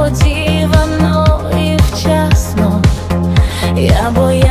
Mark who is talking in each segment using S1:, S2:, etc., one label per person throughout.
S1: несподівано і вчасно. Я боялася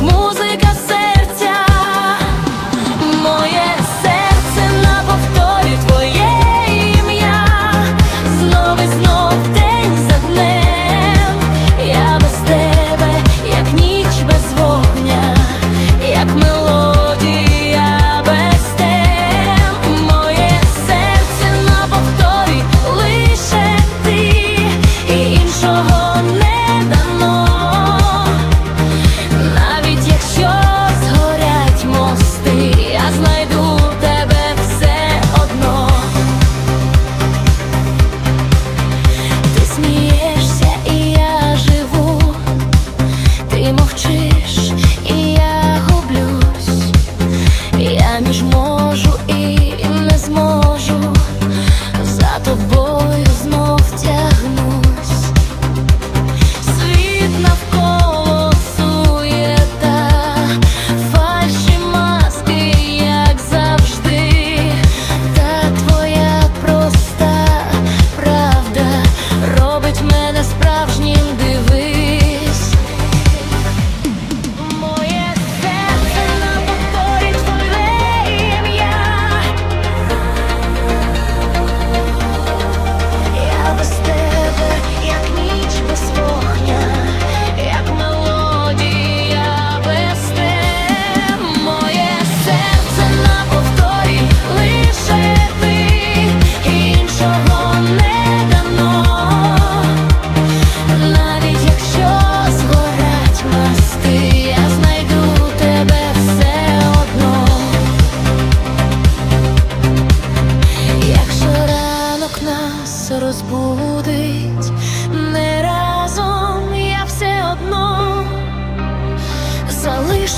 S1: музика.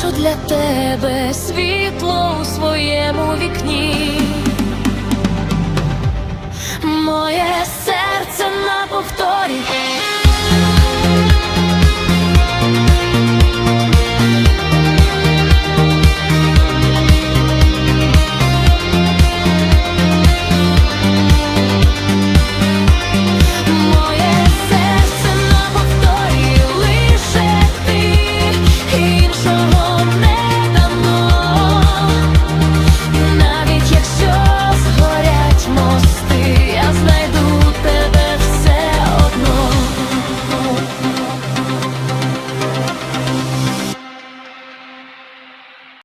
S1: Залишу для тебе світло у